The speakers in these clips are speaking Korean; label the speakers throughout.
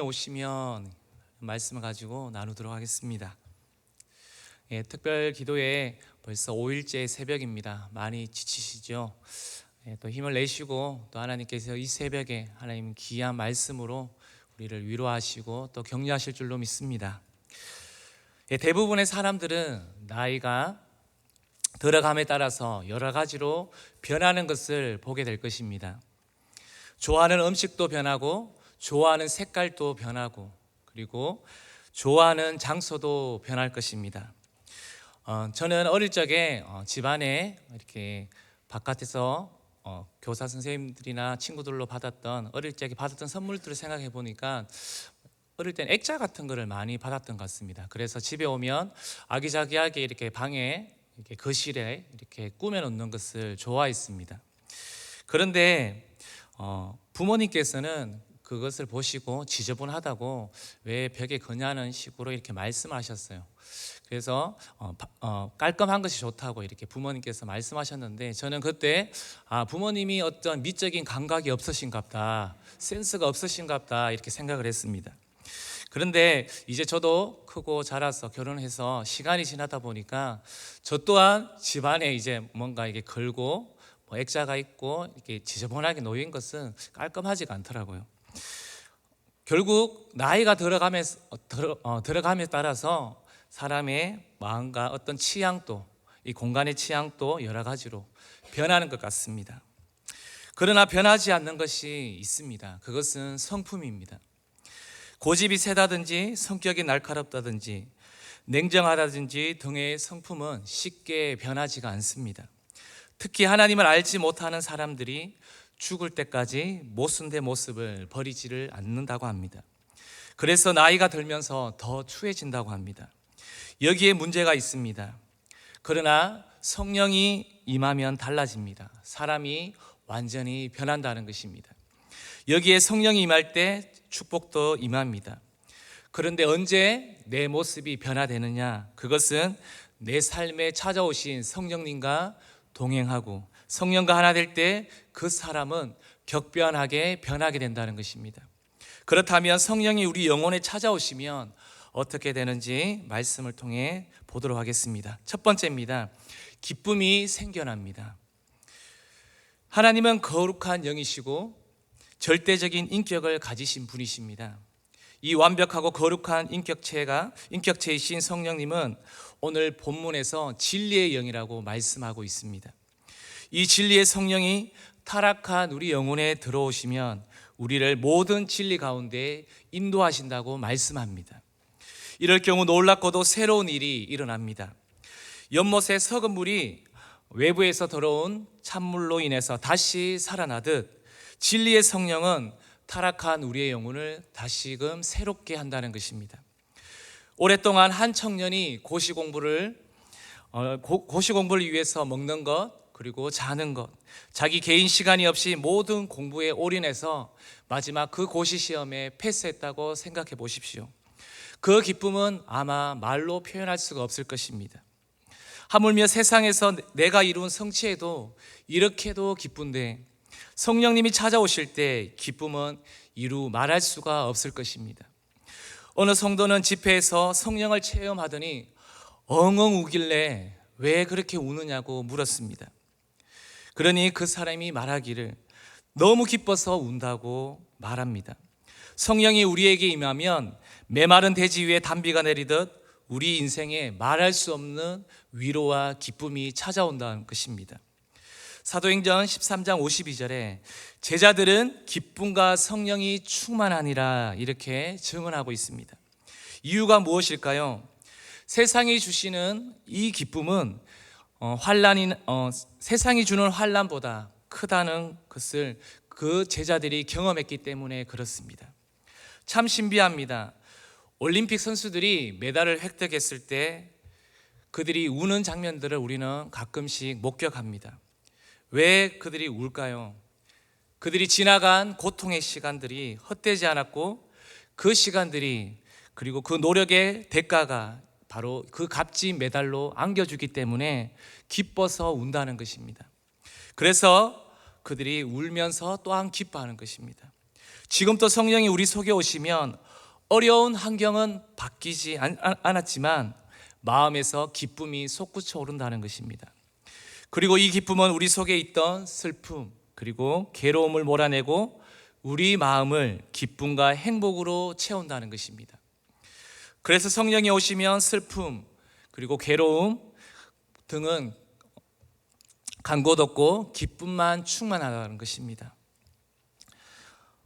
Speaker 1: 오시면 말씀을 가지고 나누도록 하겠습니다. 예, 특별 기도에 벌써 5일째 새벽입니다. 많이 지치시죠? 예, 또 힘을 내시고 또 하나님께서 이 새벽에 하나님 귀한 말씀으로 우리를 위로하시고 또 격려하실 줄로 믿습니다. 예, 대부분의 사람들은 나이가 들어감에 따라서 여러 가지로 변하는 것을 보게 될 것입니다. 좋아하는 음식도 변하고 좋아하는 색깔도 변하고 그리고 좋아하는 장소도 변할 것입니다. 어, 저는 어릴 적에 어, 집안에 이렇게 바깥에서 어, 교사 선생님들이나 친구들로 받았던 어릴 적에 받았던 선물들을 생각해 보니까 어릴 땐 액자 같은 거를 많이 받았던 것 같습니다. 그래서 집에 오면 아기자기하게 이렇게 방에 이렇게 거실에 이렇게 꾸며 놓는 것을 좋아했습니다. 그런데 어, 부모님께서는 그것을 보시고 지저분하다고 왜 벽에 거냐는 식으로 이렇게 말씀하셨어요. 그래서 어, 바- 어, 깔끔한 것이 좋다고 이렇게 부모님께서 말씀하셨는데 저는 그때 아 부모님이 어떤 미적인 감각이 없으신갑다 센스가 없으신갑다 이렇게 생각을 했습니다. 그런데 이제 저도 크고 자라서 결혼해서 시간이 지나다 보니까 저 또한 집안에 이제 뭔가 이게 걸고 뭐 액자가 있고 이렇게 지저분하게 놓인 것은 깔끔하지가 않더라고요. 결국 나이가 들어가면 들어, 어, 들어감에 따라서 사람의 마음과 어떤 취향도 이 공간의 취향도 여러 가지로 변하는 것 같습니다. 그러나 변하지 않는 것이 있습니다. 그것은 성품입니다. 고집이 세다든지 성격이 날카롭다든지 냉정하다든지 등의 성품은 쉽게 변하지가 않습니다. 특히 하나님을 알지 못하는 사람들이 죽을 때까지 모순된 모습을 버리지를 않는다고 합니다. 그래서 나이가 들면서 더 추해진다고 합니다. 여기에 문제가 있습니다. 그러나 성령이 임하면 달라집니다. 사람이 완전히 변한다는 것입니다. 여기에 성령이 임할 때 축복도 임합니다. 그런데 언제 내 모습이 변화되느냐? 그것은 내 삶에 찾아오신 성령님과 동행하고 성령과 하나 될 때 그 사람은 격변하게 변하게 된다는 것입니다. 그렇다면 성령이 우리 영혼에 찾아오시면 어떻게 되는지 말씀을 통해 보도록 하겠습니다. 첫 번째입니다. 기쁨이 생겨납니다. 하나님은 거룩한 영이시고 절대적인 인격을 가지신 분이십니다. 이 완벽하고 거룩한 인격체가 인격체이신 성령님은 오늘 본문에서 진리의 영이라고 말씀하고 있습니다. 이 진리의 성령이 타락한 우리 영혼에 들어오시면 우리를 모든 진리 가운데 인도하신다고 말씀합니다. 이럴 경우 놀랍고도 새로운 일이 일어납니다. 연못의 썩은 물이 외부에서 들어온 찬물로 인해서 다시 살아나듯 진리의 성령은 타락한 우리의 영혼을 다시금 새롭게 한다는 것입니다. 오랫동안 한 청년이 고시 공부를 어, 고, 고시 공부를 위해서 먹는 것 그리고 자는 것 자기 개인 시간이 없이 모든 공부에 올인해서 마지막 그 고시 시험에 패스했다고 생각해 보십시오. 그 기쁨은 아마 말로 표현할 수가 없을 것입니다. 하물며 세상에서 내가 이룬 성취에도 이렇게도 기쁜데 성령님이 찾아오실 때 기쁨은 이루 말할 수가 없을 것입니다. 어느 성도는 집회에서 성령을 체험하더니 엉엉 우길래 왜 그렇게 우느냐고 물었습니다. 그러니 그 사람이 말하기를 너무 기뻐서 운다고 말합니다. 성령이 우리에게 임하면 메마른 대지 위에 단비가 내리듯 우리 인생에 말할 수 없는 위로와 기쁨이 찾아온다는 것입니다. 사도행전 13장 52절에 제자들은 기쁨과 성령이 충만하니라 이렇게 증언하고 있습니다. 이유가 무엇일까요? 세상이 주시는 이 기쁨은 어, 환란이 어, 세상이 주는 환란보다 크다는 것을 그 제자들이 경험했기 때문에 그렇습니다. 참 신비합니다. 올림픽 선수들이 메달을 획득했을 때 그들이 우는 장면들을 우리는 가끔씩 목격합니다. 왜 그들이 울까요? 그들이 지나간 고통의 시간들이 헛되지 않았고 그 시간들이 그리고 그 노력의 대가가 바로 그 값진 메달로 안겨주기 때문에 기뻐서 운다는 것입니다. 그래서 그들이 울면서 또한 기뻐하는 것입니다. 지금도 성령이 우리 속에 오시면 어려운 환경은 바뀌지 않았지만 마음에서 기쁨이 솟구쳐 오른다는 것입니다. 그리고 이 기쁨은 우리 속에 있던 슬픔 그리고 괴로움을 몰아내고 우리 마음을 기쁨과 행복으로 채운다는 것입니다. 그래서 성령이 오시면 슬픔 그리고 괴로움 등은 간곳 없고 기쁨만 충만하다는 것입니다.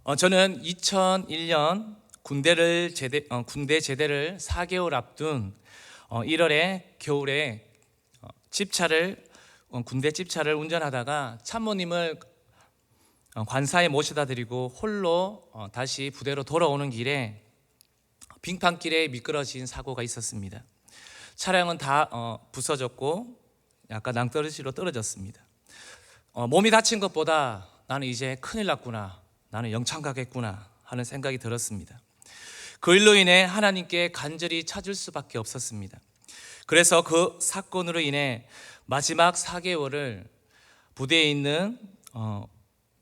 Speaker 1: 어, 저는 2001년 군대를 제대 어, 군대 제대를 4개월 앞둔 어, 1월에 겨울에 어, 집차를 어, 군대 집차를 운전하다가 참모님을 어, 관사에 모셔다 드리고 홀로 어, 다시 부대로 돌아오는 길에 빙판길에 미끄러진 사고가 있었습니다. 차량은 다 어, 부서졌고 약간 낭떠러지로 떨어졌습니다. 어, 몸이 다친 것보다 나는 이제 큰일 났구나. 나는 영창 가겠구나 하는 생각이 들었습니다. 그 일로 인해 하나님께 간절히 찾을 수밖에 없었습니다. 그래서 그 사건으로 인해 마지막 4개월을 부대에 있는 어,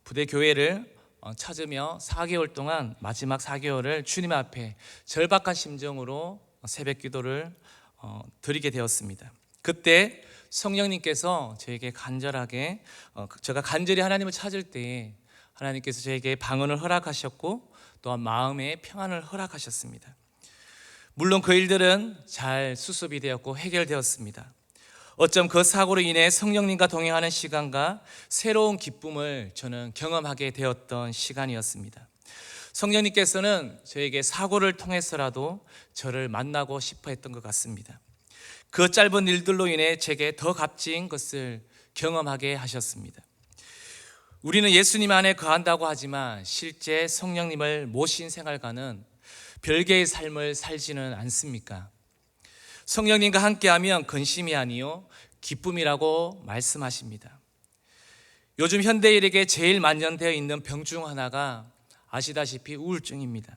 Speaker 1: 부대 교회를 어, 찾으며 4개월 동안 마지막 4개월을 주님 앞에 절박한 심정으로 새벽 기도를 어, 드리게 되었습니다. 그때 성령님께서 저에게 간절하게 어, 제가 간절히 하나님을 찾을 때 하나님께서 저에게 방언을 허락하셨고 또한 마음의 평안을 허락하셨습니다. 물론 그 일들은 잘 수습이 되었고 해결되었습니다. 어쩜 그 사고로 인해 성령님과 동행하는 시간과 새로운 기쁨을 저는 경험하게 되었던 시간이었습니다. 성령님께서는 저에게 사고를 통해서라도 저를 만나고 싶어 했던 것 같습니다. 그 짧은 일들로 인해 제게 더 값진 것을 경험하게 하셨습니다. 우리는 예수님 안에 거한다고 하지만 실제 성령님을 모신 생활과는 별개의 삶을 살지는 않습니까? 성령님과 함께하면 근심이 아니요 기쁨이라고 말씀하십니다. 요즘 현대인에게 제일 만연되어 있는 병 중 하나가 아시다시피 우울증입니다.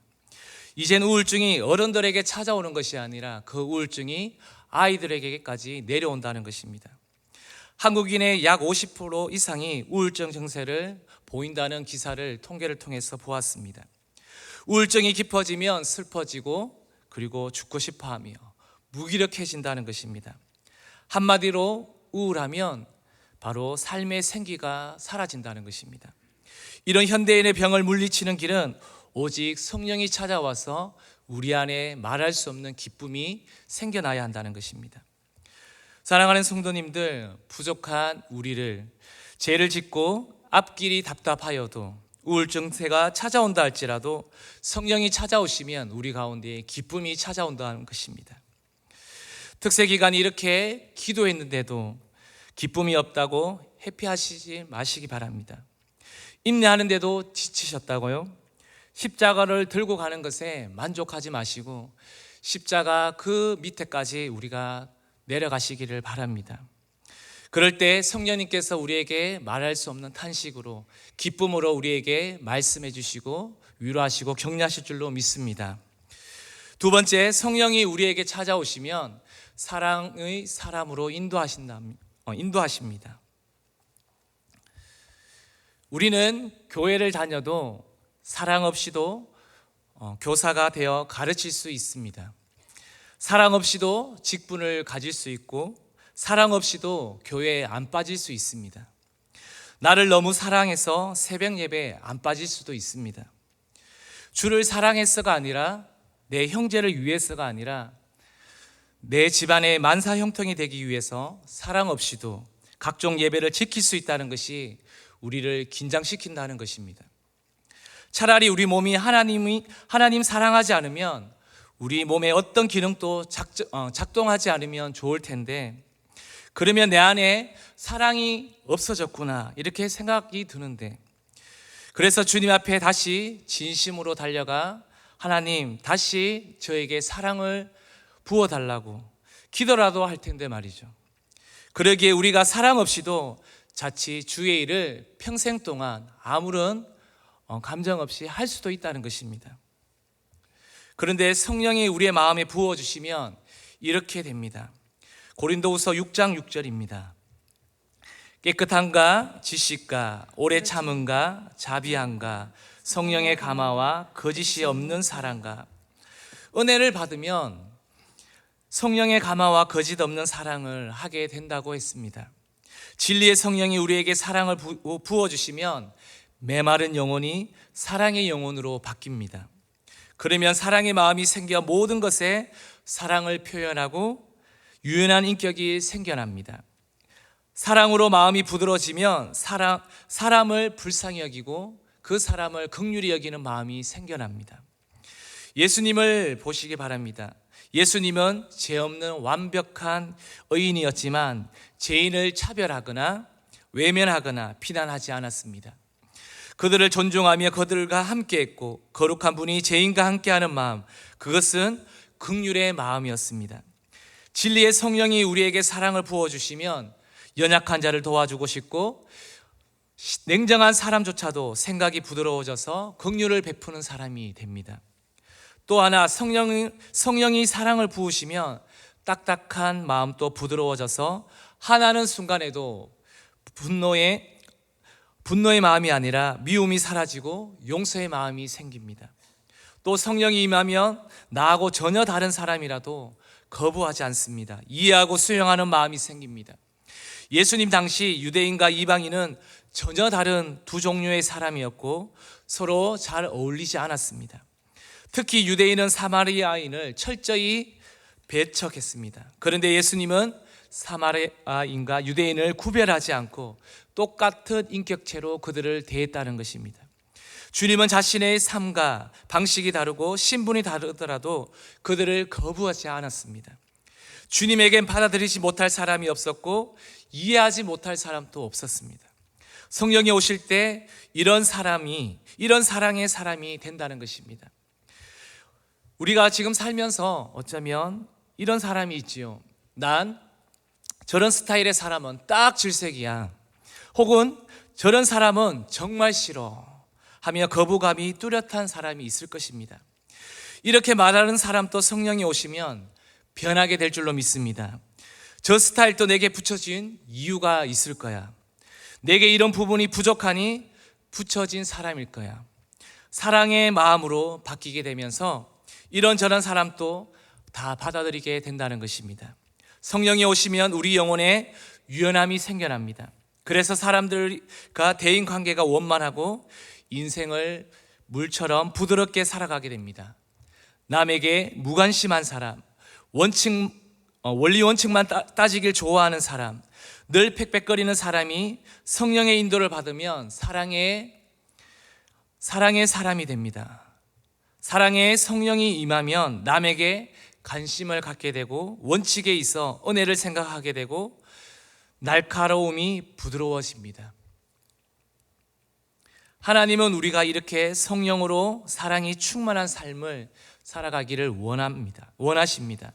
Speaker 1: 이젠 우울증이 어른들에게 찾아오는 것이 아니라 그 우울증이 아이들에게까지 내려온다는 것입니다. 한국인의 약 50% 이상이 우울증 증세를 보인다는 기사를 통계를 통해서 보았습니다. 우울증이 깊어지면 슬퍼지고 그리고 죽고 싶어 하며 무기력해진다는 것입니다. 한마디로 우울하면 바로 삶의 생기가 사라진다는 것입니다. 이런 현대인의 병을 물리치는 길은 오직 성령이 찾아와서 우리 안에 말할 수 없는 기쁨이 생겨나야 한다는 것입니다. 사랑하는 성도님들, 부족한 우리를 죄를 짓고 앞길이 답답하여도 우울증세가 찾아온다 할지라도 성령이 찾아오시면 우리 가운데 기쁨이 찾아온다는 것입니다. 특세 기간이 이렇게 기도했는데도 기쁨이 없다고 회피하시지 마시기 바랍니다. 인내하는데도 지치셨다고요? 십자가를 들고 가는 것에 만족하지 마시고 십자가 그 밑에까지 우리가 내려가시기를 바랍니다. 그럴 때 성령님께서 우리에게 말할 수 없는 탄식으로 기쁨으로 우리에게 말씀해 주시고 위로하시고 격려하실 줄로 믿습니다. 두 번째, 성령이 우리에게 찾아오시면 사랑의 사람으로 인도하신다, 어, 인도하십니다. 우리는 교회를 다녀도 사랑 없이도 어, 교사가 되어 가르칠 수 있습니다. 사랑 없이도 직분을 가질 수 있고 사랑 없이도 교회에 안 빠질 수 있습니다. 나를 너무 사랑해서 새벽 예배에 안 빠질 수도 있습니다. 주를 사랑해서가 아니라 내 형제를 위해서가 아니라 내 집안의 만사 형통이 되기 위해서 사랑 없이도 각종 예배를 지킬 수 있다는 것이 우리를 긴장시킨다는 것입니다. 차라리 우리 몸이 하나님이 하나님 사랑하지 않으면 우리 몸의 어떤 기능도 어, 작동 하지 않으면 좋을 텐데 그러면 내 안에 사랑이 없어졌구나 이렇게 생각이 드는데 그래서 주님 앞에 다시 진심으로 달려가 하나님 다시 저에게 사랑을 부어 달라고 기도라도 할 텐데 말이죠. 그러기에 우리가 사랑 없이도 자칫 주의 일을 평생 동안 아무런 어, 감정 없이 할 수도 있다는 것입니다. 그런데 성령이 우리의 마음에 부어 주시면 이렇게 됩니다. 고린도후서 6장 6절입니다. 깨끗함과 지식과 오래 참음과 자비함과 성령의 감화와 거짓이 없는 사랑과 은혜를 받으면 성령의 감화와 거짓 없는 사랑을 하게 된다고 했습니다. 진리의 성령이 우리에게 사랑을 부- 부어주시면 메마른 영혼이 사랑의 영혼으로 바뀝니다. 그러면 사랑의 마음이 생겨 모든 것에 사랑을 표현하고 유연한 인격이 생겨납니다. 사랑으로 마음이 부드러워지면 사람, 사람을 불쌍히 여기고 그 사람을 극률히 여기는 마음이 생겨납니다. 예수님을 보시기 바랍니다. 예수님은 죄 없는 완벽한 의인이었지만 죄인을 차별하거나 외면하거나 비난하지 않았습니다. 그들을 존중하며 그들과 함께했고 거룩한 분이 죄인과 함께하는 마음 그것은 극률의 마음이었습니다. 진리의 성령이 우리에게 사랑을 부어 주시면 연약한 자를 도와주고 싶고 냉정한 사람조차도 생각이 부드러워져서 긍휼을 베푸는 사람이 됩니다. 또 하나 성령이, 성령이 사랑을 부으시면 딱딱한 마음도 부드러워져서 하나는 순간에도 분노의 분노의 마음이 아니라 미움이 사라지고 용서의 마음이 생깁니다. 또 성령이 임하면 나하고 전혀 다른 사람이라도 거부하지 않습니다. 이해하고 수용하는 마음이 생깁니다. 예수님 당시 유대인과 이방인은 전혀 다른 두 종류의 사람이었고 서로 잘 어울리지 않았습니다. 특히 유대인은 사마리아인을 철저히 배척했습니다. 그런데 예수님은 사마리아인과 유대인을 구별하지 않고 똑같은 인격체로 그들을 대했다는 것입니다. 주님은 자신의 삶과 방식이 다르고 신분이 다르더라도 그들을 거부하지 않았습니다. 주님에겐 받아들이지 못할 사람이 없었고 이해하지 못할 사람도 없었습니다. 성령이 오실 때 이런 사람이 이런 사랑의 사람이 된다는 것입니다. 우리가 지금 살면서 어쩌면 이런 사람이 있지요. 난 저런 스타일의 사람은 딱 질색이야. 혹은 저런 사람은 정말 싫어. 하며 거부감이 뚜렷한 사람이 있을 것입니다. 이렇게 말하는 사람도 성령이 오시면 변하게 될 줄로 믿습니다. 저 스타일도 내게 붙여진 이유가 있을 거야. 내게 이런 부분이 부족하니 붙여진 사람일 거야. 사랑의 마음으로 바뀌게 되면서 이런저런 사람도 다 받아들이게 된다는 것입니다. 성령이 오시면 우리 영혼에 유연함이 생겨납니다. 그래서 사람들과 대인 관계가 원만하고 인생을 물처럼 부드럽게 살아가게 됩니다. 남에게 무관심한 사람, 원칙, 어, 원리 원칙만 따, 따지길 좋아하는 사람, 늘 팩팩거리는 사람이 성령의 인도를 받으면 사랑의 사랑의 사람이 됩니다. 사랑의 성령이 임하면 남에게 관심을 갖게 되고 원칙에 있어 은혜를 생각하게 되고 날카로움이 부드러워집니다. 하나님은 우리가 이렇게 성령으로 사랑이 충만한 삶을 살아가기를 원합니다. 원하십니다.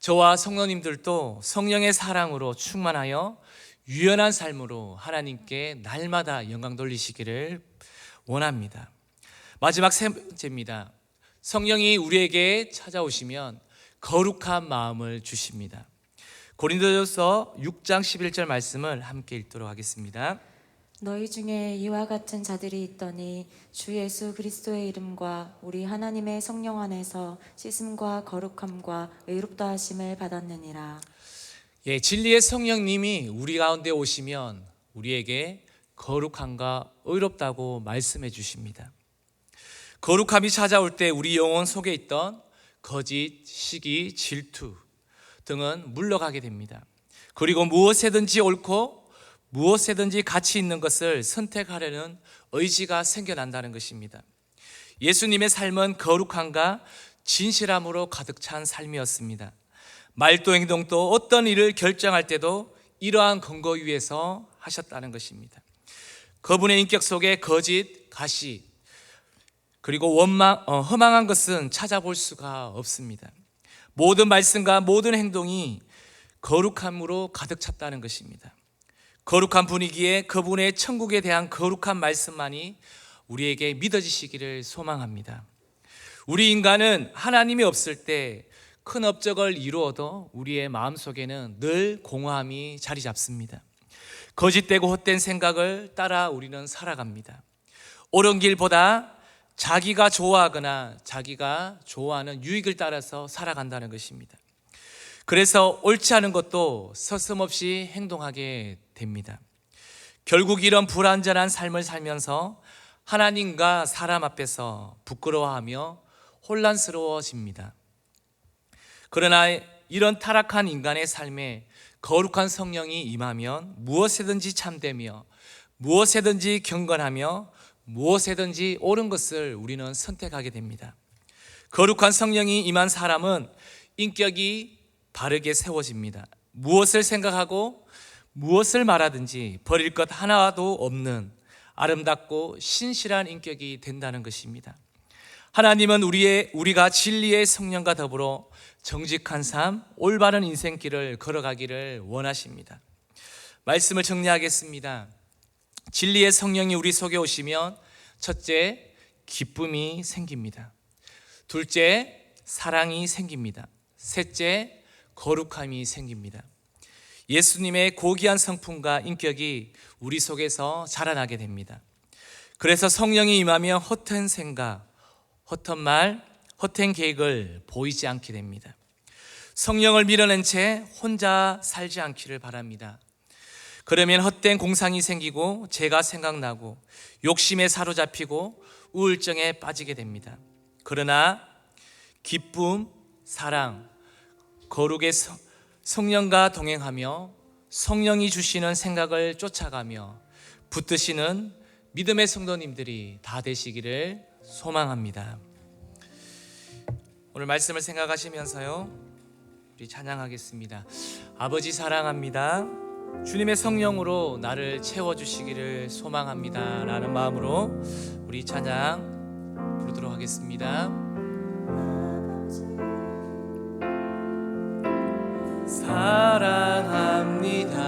Speaker 1: 저와 성도님들도 성령의 사랑으로 충만하여 유연한 삶으로 하나님께 날마다 영광 돌리시기를 원합니다. 마지막 세 번째입니다. 성령이 우리에게 찾아오시면 거룩한 마음을 주십니다. 고린도전서 6장 11절 말씀을 함께 읽도록 하겠습니다.
Speaker 2: 너희 중에 이와 같은 자들이 있더니 주 예수 그리스도의 이름과 우리 하나님의 성령 안에서 씻음과 거룩함과 의롭다 하심을 받았느니라.
Speaker 1: 예, 진리의 성령님이 우리 가운데 오시면 우리에게 거룩함과 의롭다고 말씀해 주십니다. 거룩함이 찾아올 때 우리 영혼 속에 있던 거짓, 시기, 질투 등은 물러가게 됩니다. 그리고 무엇에든지 옳고 무엇에든지 가치 있는 것을 선택하려는 의지가 생겨난다는 것입니다. 예수님의 삶은 거룩함과 진실함으로 가득 찬 삶이었습니다. 말도 행동도 어떤 일을 결정할 때도 이러한 근거 위에서 하셨다는 것입니다. 그분의 인격 속에 거짓, 가시, 그리고 원망, 어, 허망한 것은 찾아볼 수가 없습니다. 모든 말씀과 모든 행동이 거룩함으로 가득 찼다는 것입니다. 거룩한 분위기에 그분의 천국에 대한 거룩한 말씀만이 우리에게 믿어지시기를 소망합니다. 우리 인간은 하나님이 없을 때 큰 업적을 이루어도 우리의 마음속에는 늘 공허함이 자리 잡습니다. 거짓되고 헛된 생각을 따라 우리는 살아갑니다. 옳은 길보다 자기가 좋아하거나 자기가 좋아하는 유익을 따라서 살아간다는 것입니다. 그래서 옳지 않은 것도 서슴없이 행동하게 됩니다. 결국 이런 불완전한 삶을 살면서 하나님과 사람 앞에서 부끄러워하며 혼란스러워집니다. 그러나 이런 타락한 인간의 삶에 거룩한 성령이 임하면 무엇에든지 참되며 무엇에든지 경건하며 무엇에든지 옳은 것을 우리는 선택하게 됩니다. 거룩한 성령이 임한 사람은 인격이 바르게 세워집니다. 무엇을 생각하고 무엇을 말하든지 버릴 것 하나도 없는 아름답고 신실한 인격이 된다는 것입니다. 하나님은 우리의 우리가 진리의 성령과 더불어 정직한 삶, 올바른 인생길을 걸어가기를 원하십니다. 말씀을 정리하겠습니다. 진리의 성령이 우리 속에 오시면 첫째 기쁨이 생깁니다. 둘째 사랑이 생깁니다. 셋째 거룩함이 생깁니다. 예수님의 고귀한 성품과 인격이 우리 속에서 자라나게 됩니다. 그래서 성령이 임하면 헛된 생각, 헛된 말, 헛된 계획을 보이지 않게 됩니다. 성령을 밀어낸 채 혼자 살지 않기를 바랍니다. 그러면 헛된 공상이 생기고 죄가 생각나고 욕심에 사로잡히고 우울증에 빠지게 됩니다. 그러나 기쁨, 사랑, 거룩의 성- 성령과 동행하며 성령이 주시는 생각을 쫓아가며 붙드시는 믿음의 성도님들이 다 되시기를 소망합니다. 오늘 말씀을 생각하시면서요. 우리 찬양하겠습니다. 아버지 사랑합니다. 주님의 성령으로 나를 채워 주시기를 소망합니다. 라는 마음으로 우리 찬양 부르도록 하겠습 사랑합니다.